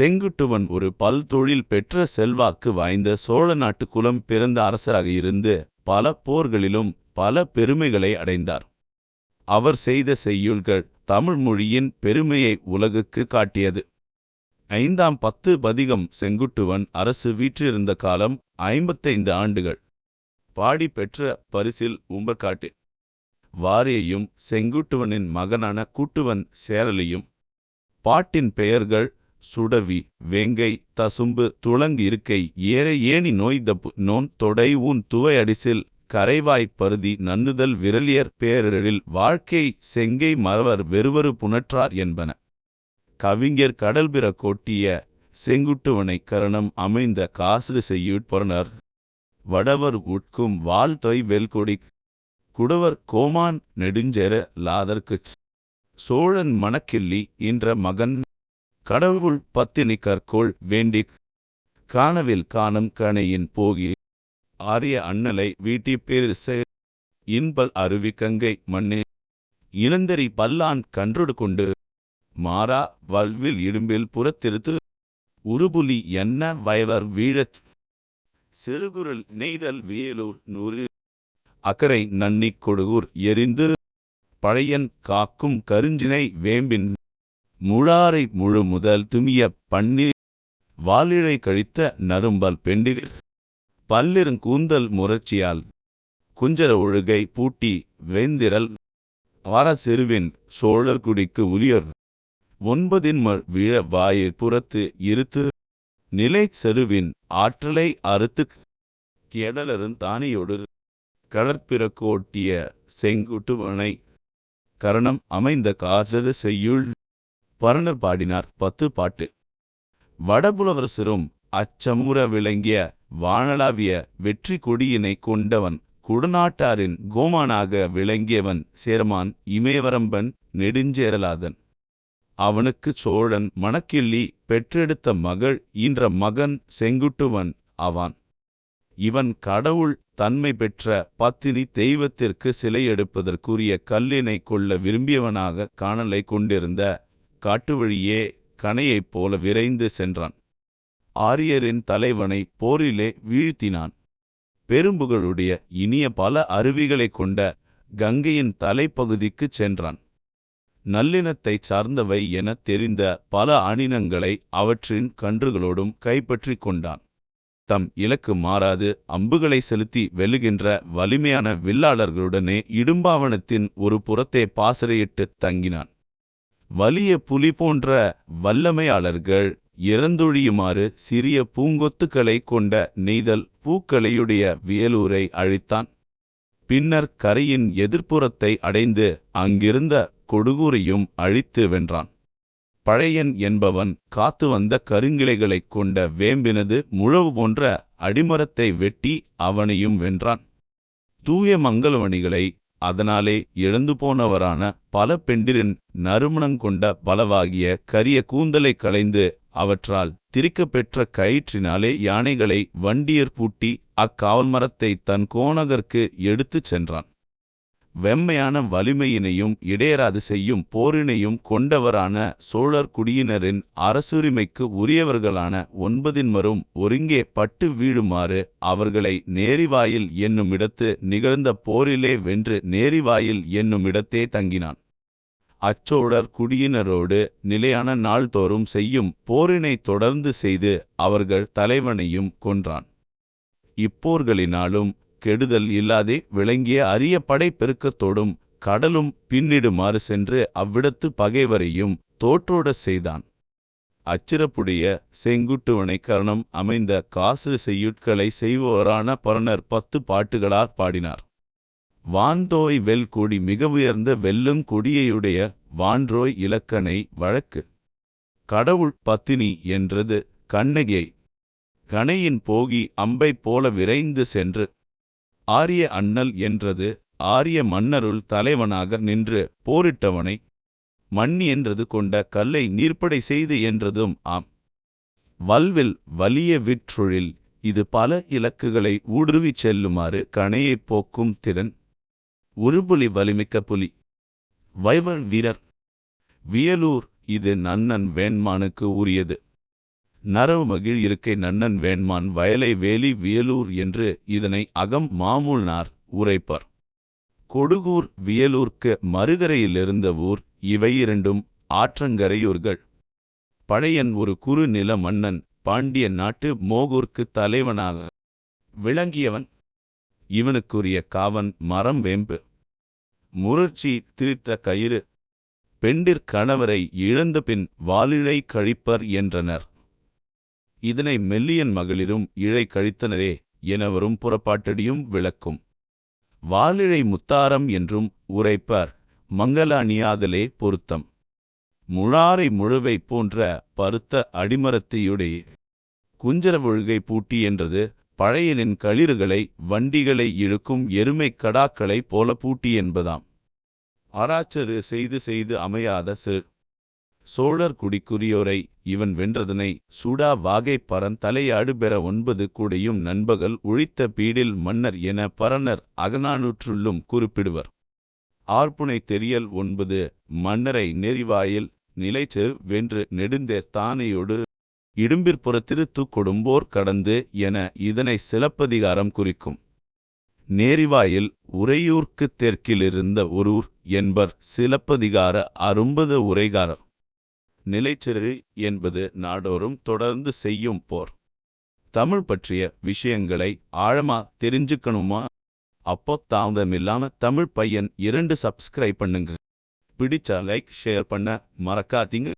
செங்குட்டுவன் ஒரு பல்தொழில் பெற்ற செல்வாக்கு வாய்ந்த சோழ நாட்டு குலம் பிறந்த அரசராக இருந்து பல போர்களிலும் பல பெருமைகளை அடைந்தார். அவர் செய்த செய்யுள்கள் தமிழ் மொழியின் பெருமையை உலகுக்கு காட்டியது. ஐந்தாம் பத்து பதிகம் செங்குட்டுவன் அரசு வீற்றிருந்த காலம் ஐம்பத்தைந்து ஆண்டுகள். பாடி பெற்ற பரிசில் உம்பர்காட்டு. வாரியையும் செங்குட்டுவனின் மகனான கூட்டுவன் சேரலையும். பாட்டின் பெயர்கள் சுடவி வேங்கை தசும்பு துளங்கு இருக்கை ஏற ஏணி நோய் தப்பு நோன் தொடை ஊன் துவை அடிசில் கரைவாய் பருதி நன்னுதல் விரலியர் பேரரில் வாழ்க்கை செங்கை மறவர் வெறுவரு புனற்றார் என்பன. கவிஞர் கடல்பிற கொட்டிய செங்குட்டுவனை கரணம் அமைந்த காசு செய்யுட்பொறனர் வடவர் உட்கும் வாள் வெல்கொடி குடவர் கோமான் நெடுஞ்செர லாதர்க்குச் சோழன் மணக்கிள்ளி என்ற மகன் கடவுள் பத்தினி கற்கோள் வேண்டிக் காணவில் காணும் கணையின் போகி ஆரிய அண்ணலை வீட்டி பேரிசை இன்பல் அருவி கங்கை மண்ணே. இளந்தரி பல்லான் கன்றொடு கொண்டு மாறா வல்வில் இடும்பில் புறத்திருத்து உருபுலி என்ன வயவர் வீழத் சிறுகுரல் நெய்தல் வேலூர் நூறு அக்கறை நன்னிக் கொடுகூர் எரிந்து பழையன் காக்கும் கருஞ்சினை வேம்பின் முழாரை முழு முதல் துமிய பன்னீர் வாலிழை கழித்த நரும்பல் பெண்டிர் பல்லிருங்கூந்தல் முரட்சியால் குஞ்சர ஒழுகை பூட்டி வேந்திரல் வார செருவின் சோழர்குடிக்கு உரியர் ஒன்பதின்மர் வீழ வாயிற் புறத்து இருத்து நிலை செருவின் ஆற்றலை அறுத்து கேடலருந் தானியொடு கடற்பிறக்கோட்டிய செங்குட்டுவனை கரணம் அமைந்த காசது செய்யுள் பரணர் பாடினார் பத்து பாட்டு. வடபுலவரசரும் அச்சமுற விளங்கிய வானளாவிய வெற்றி கொடியினை கொண்டவன் குடநாட்டாரின் கோமானாக விளங்கியவன் சேரமான் இமயவரம்பன் நெடுஞ்சேரலாதன். அவனுக்குச் சோழன் மணக்கிள்ளி பெற்றெடுத்த மகள் இன்ற மகன் செங்குட்டுவன் ஆவான். இவன் கடவுள் தன்மை பெற்ற பத்தினி தெய்வத்திற்கு சிலை எடுப்பதற்குரிய கல்லினை கொள்ள விரும்பியவனாக காணலை கொண்டிருந்த காட்டுவழியே கனையைப் போல விரைந்து சென்றான். ஆரியரின் தலைவனை போரிலே வீழ்த்தினான். பெரும்புகளுடைய இனிய பல அருவிகளைக் கொண்ட கங்கையின் தலைப்பகுதிக்குச் சென்றான். நல்லினத்தைச் சார்ந்தவை எனத் தெரிந்த பல அணினங்களை அவற்றின் கன்றுகளோடும் கைப்பற்றிக் கொண்டான். தம் இலக்கு மாறாது அம்புகளை செலுத்தி வெல்லுகின்ற வலிமையான வில்லாளர்களுடனே இடும்பாவனத்தின் ஒரு புறத்தே பாசறையிட்டுத் தங்கினான். வலிய புலி போன்ற வல்லமையாளர்கள் இறந்தொழியுமாறு சிறிய பூங்கொத்துக்களை கொண்ட நெய்தல் பூக்களையுடைய வியலூரை அழித்தான். பின்னர் கரையின் எதிர்ப்புறத்தை அடைந்து அங்கிருந்த கொடுகூரையும் அழித்து வென்றான். பழையன் என்பவன் காத்து வந்த கருங்கிளைகளைக் கொண்ட வேம்பினது முழவு போன்ற அடிமரத்தை வெட்டி அவனையும் வென்றான். தூய மங்களவணிகளை அதனாலே இழந்து போனவரான பல பெண்டிரின் நறுமணங்கொண்ட பலவாகிய கரிய கூந்தலைக் களைந்து அவற்றால் திரிக்கப் பெற்ற கயிற்றினாலே யானைகளை வண்டியர் பூட்டி அக்காவல் மரத்தை தன் கோணகர்க்கு எடுத்துச் சென்றான். வெம்மையான வலிமையினையும் இடையராது செய்யும் போரினையும் கொண்டவரான சோழர் குடியினரின் அரசுரிமைக்கு உரியவர்களான ஒன்பதின்மரும் ஒருங்கே பட்டு வீழுமாறு அவர்களை நேரிவாயில் என்னுமிடத்து நிகழ்ந்த போரிலே வென்று நேரிவாயில் என்னுமிடத்தே தங்கினான். அச்சோழர் குடியினரோடு நிலையான நாள்தோறும் செய்யும் போரினை தொடர்ந்து செய்து அவர்கள் தலைவனையும் கொன்றான். இப்போர்களினாலும் கெடுதல் இல்லாதே விளங்கிய அரிய படைப்பெருக்கத்தோடும் கடலும் பின்னிடுமாறு சென்று அவ்விடத்து பகைவரையும் தோற்றோடச் செய்தான். அச்சிறப்புடைய செங்குட்டுவனை கரணம் அமைந்த காசு செய்யுட்களை செய்வோரான பரணர் பத்து பாட்டுகளார் பாடினார். வான்தோய் வெல்கொடி மிக உயர்ந்த வெல்லுங் கொடியையுடைய வான்றோய் இலக்கணை வழக்கு. கடவுள் பத்தினி என்றது கண்ணகியை கணையின் போகி அம்பைப் போல விரைந்து சென்று ஆரிய அண்ணல் என்றது ஆரிய மன்னருள் தலைவனாக நின்று போரிட்டவனை மண்ணி என்றது கொண்ட கல்லை நீர்ப்படை செய்து என்றதும் ஆம். வல்வில் வலிய விற்றொழில் இது பல இலக்குகளை ஊடுருவிச் செல்லுமாறு கணையைப் போக்கும் திறன். உருபுலி வலிமிக்க புலி. வைவன் வீரர். வியலூர் இது நன்னன் வேண்மானுக்கு உரியது. நரவு மகிழ் இருக்கை நன்னன் வேண்மான் வயலை வேலி வியலூர் என்று இதனை அகம் மாமூல்னார் உரைப்பர். கொடுகூர் வியலூர்க்கு மறுகரையிலிருந்த ஊர் இவை இரண்டும் ஆற்றங்கரையூர்கள். பழையன் ஒரு குறு நில மன்னன் பாண்டிய நாட்டு மோகூர்க்கு தலைவனாக விளங்கியவன். இவனுக்குரிய காவன் மரம் வேம்பு. முரட்சி திரித்த கயிறு. பெண்டிற் கணவரை இழந்தபின் வாலிழை கழிப்பர் என்றனர். இதனை மெல்லியன் மகளிரும் இழை கழித்தனரே எனவரும் புறப்பாட்டடியும் விளக்கும். வாலிழை முத்தாரம் என்றும் உரைப்பர் மங்கள அணியாதலே பொருத்தம். முழாரை முழுவை போன்ற பருத்த அடிமரத்தையுடைய குஞ்சரவொழுகை பூட்டி என்றது பழையனின் களிறுகளை வண்டிகளை இழுக்கும் எருமைக் கடாக்களைப் போல பூட்டி என்பதாம். ஆராய்ச்சரு செய்து செய்து அமையாத சிறு சோழர் குடிக்குரியோரை இவன் வென்றதனை சூடா வாகை பரன் தலையாடு பெற ஒன்பது கூடையும் நண்பகல் உழித்த பீடில் மன்னர் என பரணர் அகநானூற்றுள்ளும் குறிப்பிடுவர். ஆர்ப்புனை தெரியல் ஒன்பது மன்னரை நெறிவாயில் நிலைச்செரு வென்று நெடுந்தேர் தானையோடு இடும்பிற்புறத்திரு கொடும்போர் கடந்து என இதனை சிலப்பதிகாரம் குறிக்கும். நேரிவாயில் உறையூர்க்குத் தெற்கிலிருந்த ஒரூர் என்பர் சிலப்பதிகார அரும்பது உரைகாரர். நிலைச்செரு என்பது நாடோறும் தொடர்ந்து செய்யும் போர். தமிழ் பற்றிய விஷயங்களை ஆழமா தெரிஞ்சுக்கணுமா? அப்போ தாமதமில்லாம தமிழ் பையன் இரண்டு சப்ஸ்கிரைப் பண்ணுங்க. பிடிச்சா லைக் ஷேர் பண்ண மறக்காதீங்க.